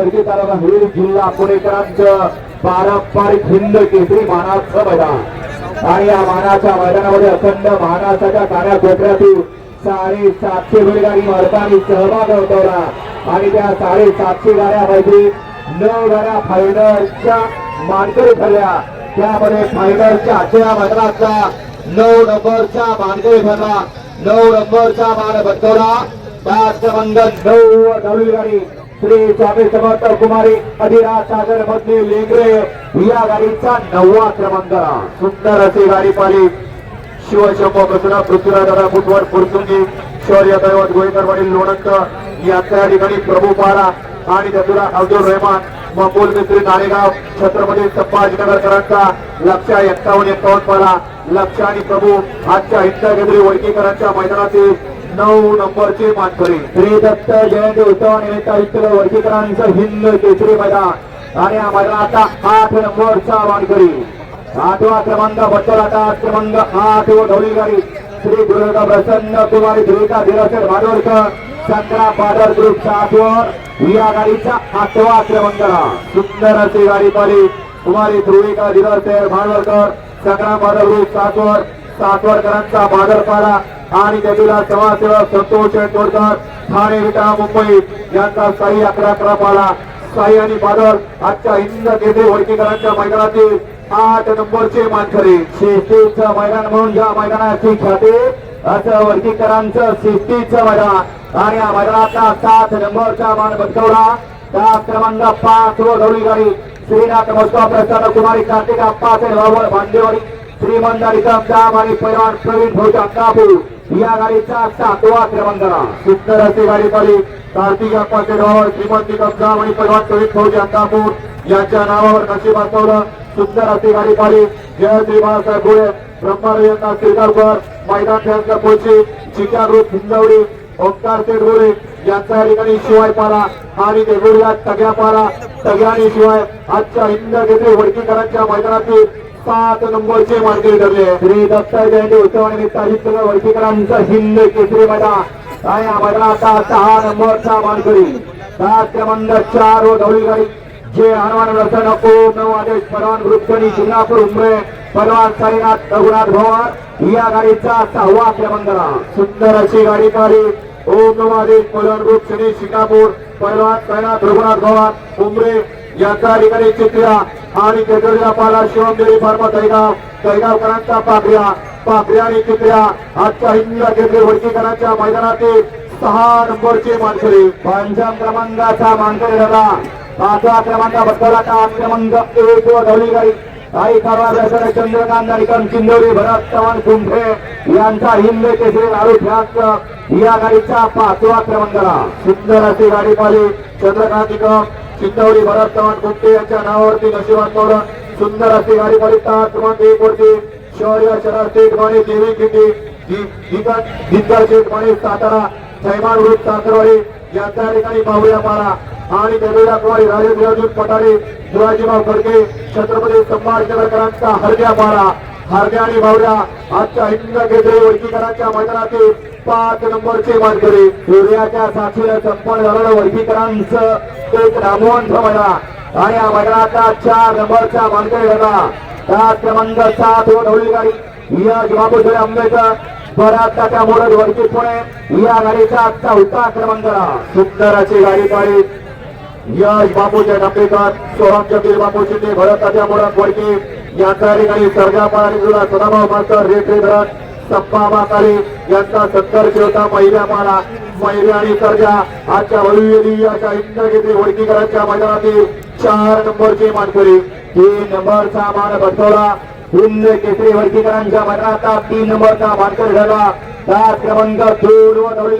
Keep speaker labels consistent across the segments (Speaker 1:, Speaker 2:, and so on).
Speaker 1: वर्गी तालुका हिरी जिल्हा पुणेकरांचं पारंपरिक हिंद केसरी मानाचं मैदान. आणि या मानाच्या मैदानामध्ये अखंड महाराष्ट्राच्या कानाकोपऱ्यातून साडे सातशे बैलगाडी मालकांनी सहभाग नोंदवला आणि त्या साडे सातशे गाड्यापैकी नऊ गाड्या फायनलच्या मानकरी ठरल्या. त्यामध्ये फायनलच्या आजच्या मैदानातला नऊ नंबरचा मानकरी ठरला. नऊ नंबरचा मान बदलवला पाच क्रमांक नऊ नववी गाडी श्री स्वामी समर्थ कुमारी अधिराज सागर मधले लेंगरे या गाडीचा नववा क्रमांक. सुंदर असे गाडी पाली शिवशंभ प्रसन्न पृथ्वीराज दादा फुटवट पुरतुंगी शौर्य दैवत गोविंदर वडील लोणंद यात्रा ठिकाणी प्रभू पारा आणि त्यातुला अब्दुल रहमान मकूल मिस्त्री नारेगाव छत्रपती संभाजीनगरकरांचा लक्ष एक्कावन्न एक्कावन्न पाला लक्ष आणि प्रभू आजच्या हिंदा केंद्रीय वडकीकरांच्या मैदानातील नऊ नंबरचे मानकरी. श्री दत्त जयंती उत्सवानिमित्त इथलं वडकीकरांचं हिंद केसरी मैदान. आणि या मैदानाचा आठ नंबरचा मानकरी. आठवा क्रमांक बच्चर आता क्रमांक आठ व ढवळी श्री गुरुदा प्रसन्न कुमारी धुरिका धीरसेठ भाडोळकर संग्राम पादर ग्रुपच्या आठवर. या गाडीचा आठवा क्रमांक. सुंदर अशी गाडी पाली कुमारी ध्रुविका धीरसेठ भाडवळकर संग्राम बादर ग्रुप सातवर सातवरकरांचा बादरपाडा आणि नदीला समाजसेवक संतोष तोडकर ठाणे विटा मुंबई यांचा साई अकरा अकरा पाला साई आणि बादल आजच्या हिंद केंद्रीय होळकीकरांच्या मैदानातील आठ नंबरचे मानकरी. शिस्तीचं मैदान म्हणून या मैदानाची ख्याती असं वर्गीकरांचं शिस्तीचं मैदान. आणि या मैदानाचा सात नंबरचा मान बसवला त्या क्रमांक पाच व गवळी गाडी श्रीनाथ मस्का प्रसन्न कुमारी कार्तिक अप्पाचे भांडेवाडी. भांडेवाडी श्रीमंदारी दाम आणि पैलवान प्रवीण या गाडीचा सातवा क्रमांक सुंदर अशी गाडी पाली कार्तिक अप्पाचे आणि पैलवान प्रवीण यांच्या नावावर नशीब बसवलं सुंदर गाडी पाली जय श्री बाळासाहेब गोळे ब्रह्मारयांना मैदान ठेवण्याचा पोची चिक्या ग्रुप हिंदवडी ओंकार शेठ यांचा या ठिकाणी शिवाय पाला आणि देगुडिया तग्या पाला तग्याने शिवाय आजच्या हिंद केंद्रीय वडकीकरांच्या मैदानातील सात नंबरचे मानकरी ठरले. श्री दत्त जयंती उत्सवानिमित्त आदित्य वडकीकरांचं हिंद केसरी मैदा आणि या आता सहा नंबरचा मानकरी सात क्रमांक चार व ढवळी गाडी. जे हनुमान दर्शन नको नऊ आदेश परवान ग्रुपनी सिंगापूर उमरे परवान साईनाथ रघुनाथ भवन या गाडीचा सहावा क्रमांक सुंदर अशी गाडी काढली ओम नऊ आदेश परवान ग्रुप सिंगापूर परवान साईनाथ रघुनाथ भवन उमरे. यांचा ठिकाणी चित्र्या. आणि केजरीला पाला शिवम देवी फार्मा तैगाव तैगावकरांचा पाकड्या पाकड्या आणि चित्र्या आजच्या हिंद केंद्रीय वडकीकरांच्या मैदानातील सहा नंबरचे मानकरी. पंचम क्रमांकाचा मानकरी ठरला पाचवा क्रमांक बत्तर आठ क्रमांक एक व गाडी काही कारवार दर्शन चंद्रकांत नारिकम चिंदोरी भरत चव्हाण कुंभे यांचा हिंद केसरी लाडू फ्यास या गाडीचा पाचवा क्रमांकाला. सुंदर अशी गाडी पाली चंद्रकांत निकम चिंदवडी भरत चव्हाण कुंभे यांच्या नावावरती नशिबात पडलं सुंदर असे गाडी पाली तास क्रमांक एक वरती शौर्य शरद शेठ माने देवी किटी दिग्दर्शक शेठ सातारा थैमान वृत्त सासरवाडी यांच्या ठिकाणी पाहूया पारा. आणि देवेला कुमारी राजेंद्र अर्जुन पटारे शिवाजीराव फडके छत्रपती संभाजीनगरकरांचा हरग्या पारा. हरग्या आणि भावड्या आजच्या हिंद केंद्रीय वर्गीकरांच्या मैदानातील पाच नंबरचे मानकरी. सूर्याच्या साक्षीला संपन्न झालेलं वर्गीकरांचं एक नामवंत मैदान आणि या मैदानाचा चार नंबरचा मानकरी झाला सात क्रमांक सात व ढवळी गाडी या बाबूसाहेब आंबेडकर. बराच त्या मोडत वरती पुणे. या गाडीचा आजचा चौथा क्रमांक सुंदराची गाडी पाळी यश बापूचे डंबेकर सोहम जपील बापू शिंदे भरत तात्या मोडक वडके या ठिकाणी सर्जा पाणी सदाभाऊ मास्तर रेटरे सप्पा संपा यांचा सत्तर होता महिला पाला महिला आणि सर्जा आजच्या वडील अशा हिंद घेतली वडकीकरांच्या मैदानातील चार नंबरचे मानकरी. तीन नंबरचा मान बसवला. हिंद केसरी वर्गीकरांच्या मैदानाचा तीन नंबरचा मानकरी झाला सात क्रमांक दोन व नवरी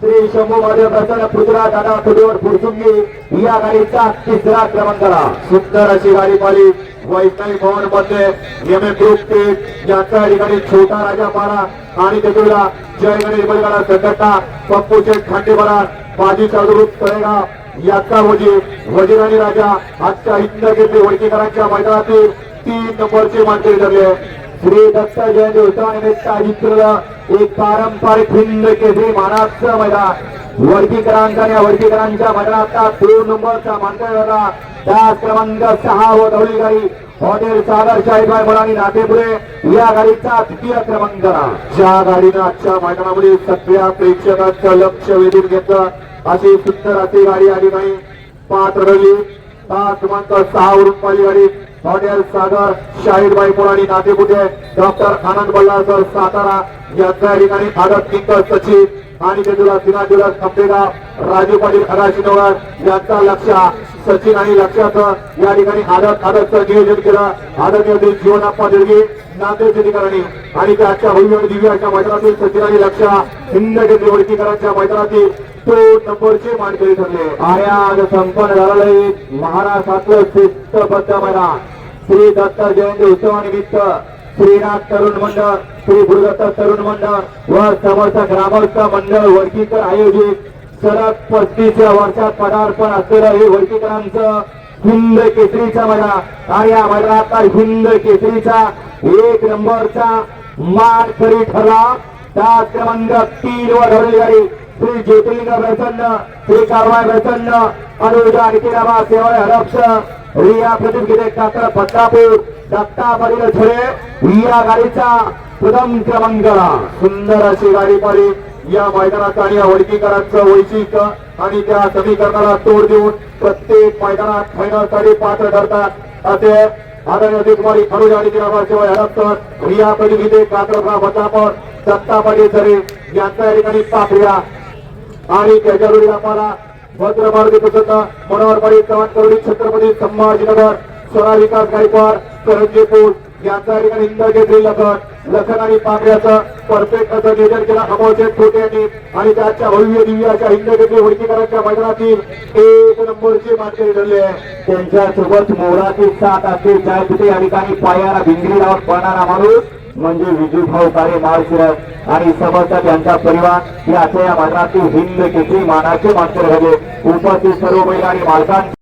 Speaker 1: श्री शंभू महादेव प्रसन्न पुतळा दादा खुदीवर फुरसुंगी या गाडीचा तिसरा क्रमांकाला सुंदर अशी गाडी पाली वैष्णवी भवनमध्ये एम ए ग्रुप ते यांच्या ठिकाणी छोटा राजा पारा आणि त्याच्या जय गणेश बलगाडा संघटना पप्पू शेठ खांडेबरा बाजी चालूरूप तळेगाव याचा वजीर वजीर आणि राजा आजच्या हिंद केंद्रीय वडकीकरांच्या मैदानातील तीन नंबरचे मानकरी ठरले. श्री दत्त जयंती उत्सवानिमित्त आयोजित केलेलं एक पारंपरिक हिंद केसरी मानाचं मैदान. वर्गीकरांच्या वर्गीकरांच्या या वडकीकरांच्या मैदानात दोन नंबरचा मानकरी त्याच क्रमांक सहा व धवळी गाडी हॉटेल सागर शाहीबाई मुलानी नाटेपुरे या गाडीचा द्वितीय क्रमांक. ज्या गाडीनं आजच्या मैदानामध्ये सगळ्या प्रेक्षकांचं लक्ष वेधून घेतलं अशी सुंदर अशी गाडी आली नाही. पाच रडली पाच क्रमांक सहा वरून पहिली गाडी. हॉटेल सागर शाहीरबाई पुराणी नातेपुटे डॉक्टर आनंद बल्लासर सातारा यांच्या ठिकाणी भारत किंकर सचिव आणि तेजूला सिन्हा जुलस कंपेगाव राजू पाटील अराशिनोवर यांचा लक्ष सचिन आणि लक्षाचं या ठिकाणी आदत आदतचं नियोजन केलं. आदरणीय होते जीवनाप्पा दिर्गे नांदेड अधिकाऱ्यांनी आणि त्याच्या भव्य आणि अशा मैदानातील सचिन आणि लक्ष हिंद केंद्रीय मैदानातील तो नंबरचे मानकरी ठरले. आयाज संपन्न झालेलं महाराष्ट्रातलं शिस्तबद्ध मैदान. श्री दत्त जयंती उत्सवानिमित्त श्रीनाथ तरुण मंडळ श्री गुरुदत्त तरुण मंडळ व समर्थ ग्रामस्थ मंडळ वडकीकर आयोजित सलग पस्तीस वर्षात पदार्पण असलेलं हे वडकीकरांचं हिंद केसरीचा मैदान आणि या मैदानात हिंद केसरीचा एक नंबरचा मान खरी ठरला. त्याच क्रमांक तीन वर धरली गाडी. श्री ज्योतिलिंग प्रसन्न श्री कारवाय प्रसन्न. अनुजा नितीराबा सेवाळे हरक्ष रिया प्रदीप गिरे कात्र पत्रापूर दत्ता पाटील छळे या गाडीचा प्रथम क्रमांक. सुंदर अशी गाडी पाडी या मैदानात आणि या वर्गीकरणाचं वैशिष्ट्य आणि त्या समीकरणाला तोड देऊन प्रत्येक मैदानात फायनलसाठी पात्र ठरतात. असे आदरणीय अजित खरुज आणि नितीराबा सेवाळे हरक्ष रिया प्रदीप गिरे कात्रपा दत्ता पाटील छळे यांचा या ठिकाणी पाकड्या आणि त्याच्यावरील आम्हाला भद्र मारुती प्रसन्न मनोहरवाडी चव्हाण करोडी छत्रपती संभाजीनगर स्वरा विकास गायकवाड करंजीपूर यांचा या ठिकाणी इंद्रकेसरी लखन लखन आणि पांढऱ्याचं परफेक्ट असं नियोजन केला अमोलचे छोटे यांनी. आणि त्याच्या भव्य दिव्य अशा हिंदकेसरी होळकीकरांच्या मैदानातील एक नंबरचे मानकरी ठरले त्यांच्यासोबत मोराची सात असते चाय तिथे या ठिकाणी पायाला भिंगरी लावून पडणारा माणूस म्हणजे विजू तारे काळे माळशिरस आणि समर्थक यांचा परिवार. याच्या या मैदानातील हिंद केसरी मानाचे मास्तर झाले उपस्थित सर्व महिला आणि मालकांचे